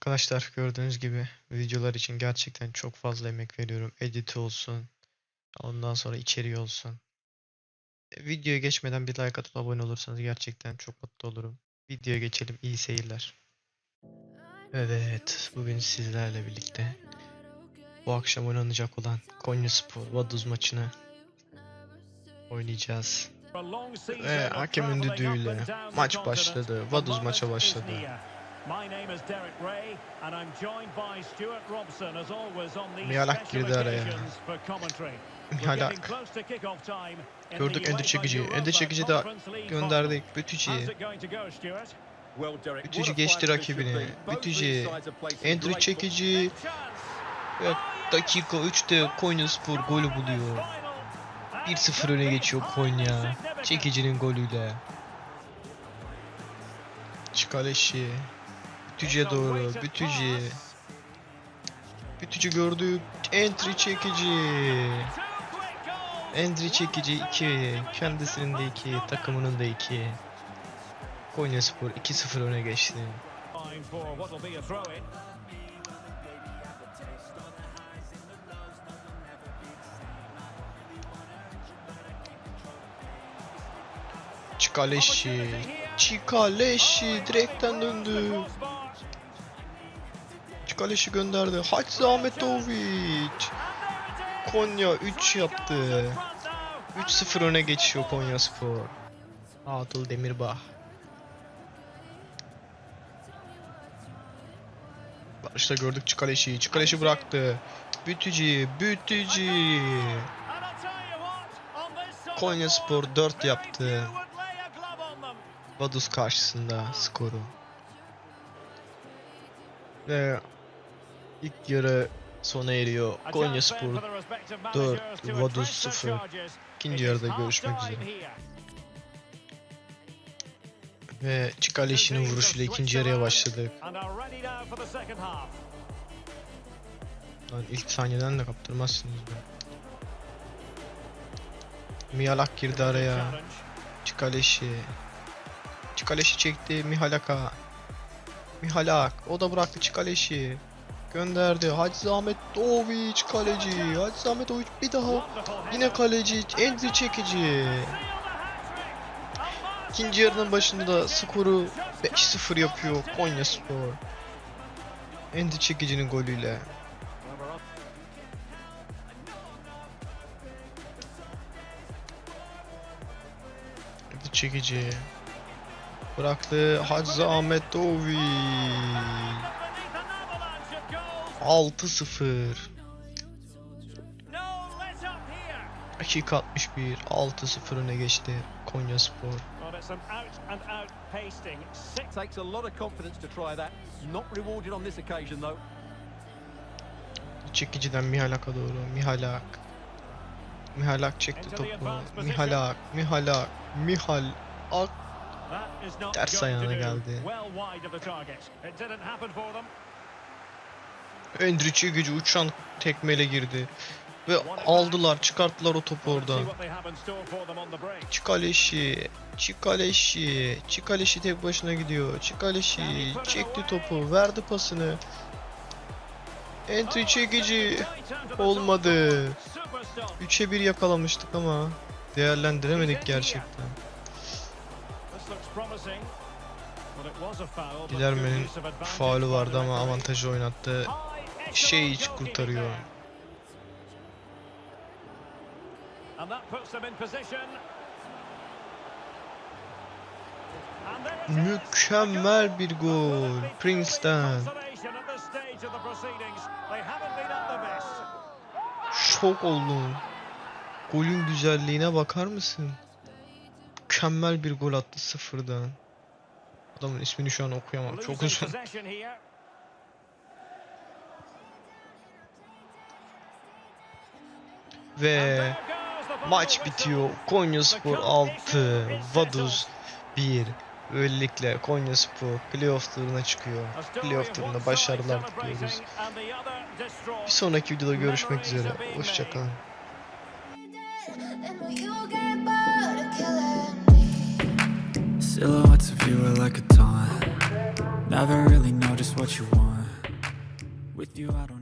Arkadaşlar gördüğünüz gibi videolar için gerçekten çok fazla emek veriyorum. Edit olsun. Ondan sonra içeriği olsun. E, Videoya geçmeden bir like atıp abone olursanız gerçekten çok mutlu olurum. Videoya geçelim. İyi seyirler. Evet, bugün sizlerle birlikte bu akşam oynanacak olan Konyaspor Vaduz maçını oynayacağız. Ve hakemin düdüğüyle maç başladı. Vaduz maça başladı. Miyalak girdi araya. Miyalak. Gördük Ender Çekici. Ender Çekici de gönderdik. Bütücü'ye. Bütücü geçti rakibini. Bütücü. Ender Çekici. Ve dakika 3'te Konyaspor golü buluyor. 1-0 öne geçiyor Konya. Çekicinin golüyle. Çıkaleşi. Bütücü'ye doğru. Bütücü. Bütücü gördük. Entry çekici. Entry çekici 2. Kendisinin de 2. Takımının da 2. Konyaspor 2-0 öne geçti. Çikaleşi. Çikaleşi direkten döndü. Çikaleşi gönderdi. Hacı Ahmetovic. Konya 3 yaptı. 3-0 öne geçiyor Konya Spor. Adıl Demirbağ. Başta gördük Çikaleşi. Çikaleşi bıraktı. Bütücü, Bütücü. Konya Spor 4 yaptı. Vaduz karşısında skoru. Ve ilk yarı sona eriyor. Konya Spor 4, Vaduz 0. İkinci yarıda görüşmek üzere. Ve Çikaleşi'nin vuruşuyla ikinci yarıya başladık. Lan ilk saniyeden de kaptırmazsınız be. Miyalak girdi araya. Çikaleşi. Çikaleşi çekti Mihalaka. Mihalak. O da bıraktı Çikaleşi. Gönderdi. Hacı Ahmet Doviç kaleci. Hacı Ahmet Doviç bir daha. Yine kaleci. Endri çekici. İkinci yarının başında skoru 5-0 yapıyor Konya Spor. Endri çekicinin golüyle. Endri çekici. Bıraktı Hacı Ahmet Doviç. 6-0. Dakika 61. 6-0 öne geçti Konya Spor. Takes a lot of confidence to try that. Not rewarded on this occasion though. Çekiciden Mihalak'a doğru. Mihalak. Mihalak çekti topu. Mihalak. Mihalak. Mihal. Ak. Ters ayağına geldi. Endri çekici uçan tekmeyle girdi. Ve aldılar çıkarttılar o topu oradan. Çikaleşi. Çikaleşi. Çikaleşi tek başına gidiyor. Çikaleşi çekti topu. Verdi pasını. Entry çekici. Olmadı. 3'e 1 yakalamıştık ama değerlendiremedik gerçekten. Dilerme'nin faulü vardı ama avantajı oynattı. Şey hiç kurtarıyor. Mükemmel bir gol. Prince'den. Şok oldum. Golün güzelliğine bakar mısın? Mükemmel bir gol attı sıfırdan. Adamın ismini şu an okuyamam. Çok uzun. Ve maç bitiyor. Konyaspor 6, Vaduz 1. Böylelikle Konyaspor playoff turuna çıkıyor. Playoff turunda başarılar diliyoruz. Bir sonraki videoda görüşmek üzere. Hoşçakalın. Silhouettes of you are like a taunt. Never really know just what you want. With you, I don't